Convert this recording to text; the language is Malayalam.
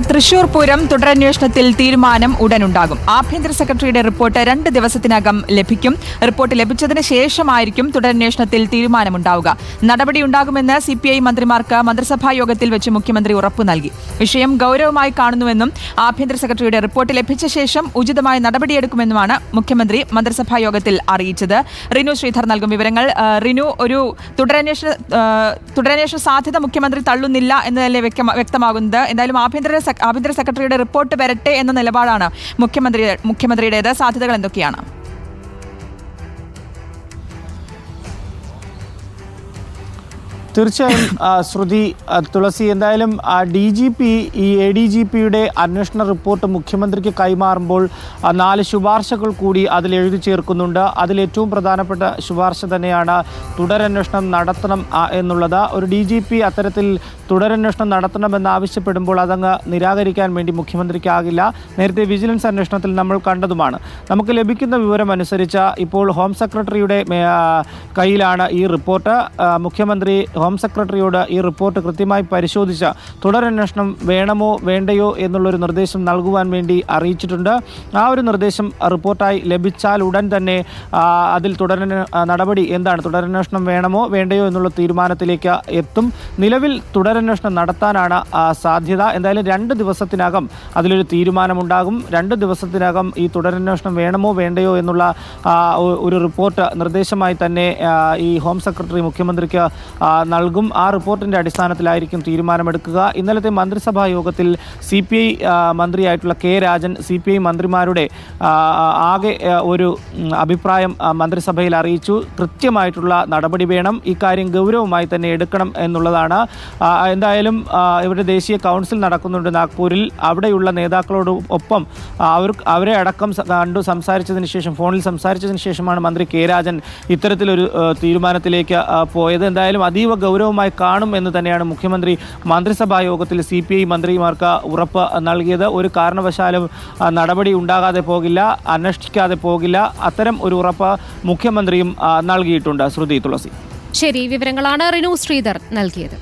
തൃശൂർ പൂരം തുടരന്വേഷണത്തിൽ തീരുമാനം ഉടനുണ്ടാകും. ആഭ്യന്തര സെക്രട്ടറിയുടെ റിപ്പോർട്ട് രണ്ട് ദിവസത്തിനകം ലഭിക്കും. റിപ്പോർട്ട് ലഭിച്ചതിന് ശേഷമായിരിക്കും തുടരന്വേഷണത്തിൽ തീരുമാനമുണ്ടാവുക. നടപടിയുണ്ടാകുമെന്ന് സി പി ഐ മന്ത്രിമാർക്ക് മന്ത്രിസഭാ യോഗത്തിൽ വെച്ച് മുഖ്യമന്ത്രി ഉറപ്പു നൽകി. വിഷയം ഗൗരവമായി കാണുന്നുവെന്നും ആഭ്യന്തര സെക്രട്ടറിയുടെ റിപ്പോർട്ട് ലഭിച്ച ശേഷം ഉചിതമായ നടപടിയെടുക്കുമെന്നുമാണ് മുഖ്യമന്ത്രി മന്ത്രിസഭാ യോഗത്തിൽ അറിയിച്ചത്. റിനു ശ്രീധർ നൽകും വിവരങ്ങൾ. റിനു ഒരു തുടരന്വേഷണ തുടരന്വേഷണ സാധ്യത മുഖ്യമന്ത്രി തള്ളുന്നില്ല എന്നതല്ലേ വ്യക്തമ- വ്യക്തമാകുന്നത്? എന്തായാലും ആഭ്യന്തര ആഭ്യന്തര സെക്രട്ടറിയുടെ റിപ്പോർട്ട് വരട്ടെ എന്ന നിലപാടാണ് മുഖ്യമന്ത്രി മുഖ്യമന്ത്രിയുടേത്. സാധ്യതകൾ എന്തൊക്കെയാണ്? തീർച്ചയായും ശ്രുതി തുളസി എന്തായാലും ഡി ജി പി ഈ എ ഡി ജി പിയുടെ അന്വേഷണ റിപ്പോർട്ട് മുഖ്യമന്ത്രിക്ക് കൈമാറുമ്പോൾ നാല് ശുപാർശകൾ കൂടി അതിൽ എഴുതി ചേർക്കുന്നുണ്ട്. അതിൽ ഏറ്റവും പ്രധാനപ്പെട്ട ശുപാർശ തന്നെയാണ് തുടരന്വേഷണം നടത്തണം എന്നുള്ളത്. ഒരു ഡി ജി പി അത്തരത്തിൽ തുടരന്വേഷണം നടത്തണമെന്ന് ആവശ്യപ്പെടുമ്പോൾ അതങ്ങ് നിരാകരിക്കാൻ വേണ്ടി മുഖ്യമന്ത്രിക്കാകില്ല. നേരത്തെ വിജിലൻസ് അന്വേഷണത്തിൽ നമ്മൾ കണ്ടതുമാണ്. നമുക്ക് ലഭിക്കുന്ന വിവരം അനുസരിച്ച് ഇപ്പോൾ ഹോം സെക്രട്ടറിയുടെ കയ്യിലാണ് ഈ റിപ്പോർട്ട്. മുഖ്യമന്ത്രി ഹോം സെക്രട്ടറിയോട് ഈ റിപ്പോർട്ട് കൃത്യമായി പരിശോധിച്ച് തുടരന്വേഷണം വേണമോ വേണ്ടയോ എന്നുള്ളൊരു നിർദ്ദേശം നൽകുവാൻ വേണ്ടി അറിയിച്ചിട്ടുണ്ട്. ആ ഒരു നിർദ്ദേശം റിപ്പോർട്ടായി ലഭിച്ചാൽ ഉടൻ തന്നെ അതിൽ തുടരന് നടപടി എന്താണ്? തുടരന്വേഷണം വേണമോ വേണ്ടയോ എന്നുള്ള തീരുമാനത്തിലേക്ക് എത്തും. നിലവിൽ തുടരന്വേഷണം നടത്താനാണ് സാധ്യത. എന്തായാലും രണ്ട് ദിവസത്തിനകം അതിലൊരു തീരുമാനമുണ്ടാകും. രണ്ട് ദിവസത്തിനകം ഈ തുടരന്വേഷണം വേണമോ വേണ്ടയോ എന്നുള്ള ഒരു റിപ്പോർട്ട് നിർദ്ദേശമായി തന്നെ ഈ ഹോം സെക്രട്ടറി മുഖ്യമന്ത്രിക്ക് നൽകും. ആ റിപ്പോർട്ടിന്റെ അടിസ്ഥാനത്തിലായിരിക്കും തീരുമാനമെടുക്കുക. ഇന്നലത്തെ മന്ത്രിസഭാ യോഗത്തിൽ C P I മന്ത്രിയായിട്ടുള്ള K Rajan C P I മന്ത്രിമാരുടെ ആകെ ഒരു അഭിപ്രായം മന്ത്രിസഭയിൽ അറിയിച്ചു. കൃത്യമായിട്ടുള്ള നടപടി വേണം. ഇക്കാര്യം ഗൗരവമായി തന്നെ എടുക്കണം എന്നുള്ളതാണ്. എന്തായാലും ഇവരുടെ ദേശീയ കൗൺസിൽ നടക്കുന്നുണ്ട് നാഗ്പൂരിൽ. അവിടെയുള്ള നേതാക്കളോട് ഒപ്പം അവർ അവരെ അടക്കം കണ്ടു സംസാരിച്ചതിന് ശേഷം ഫോണിൽ സംസാരിച്ചതിന് ശേഷമാണ് മന്ത്രി കെ രാജൻ ഇത്തരത്തിലൊരു തീരുമാനത്തിലേക്ക് പോയത്. എന്തായാലും അതീവ ഗൗരവമായി കാണും എന്ന് തന്നെയാണ് മുഖ്യമന്ത്രി മന്ത്രിസഭാ യോഗത്തിൽ സി പി ഐ മന്ത്രിമാർക്ക് ഉറപ്പ് നൽകിയത്. ഒരു കാരണവശാലും നടപടി ഉണ്ടാകാതെ പോകില്ല അന്വേഷിക്കാതെ പോകില്ല. അത്തരം ഒരു ഉറപ്പ് മുഖ്യമന്ത്രിയും നൽകിയിട്ടുണ്ട്. ശ്രുതി തുളസി. ശരി വിവരങ്ങളാണ് റിനു ശ്രീധർ നൽകിയത്.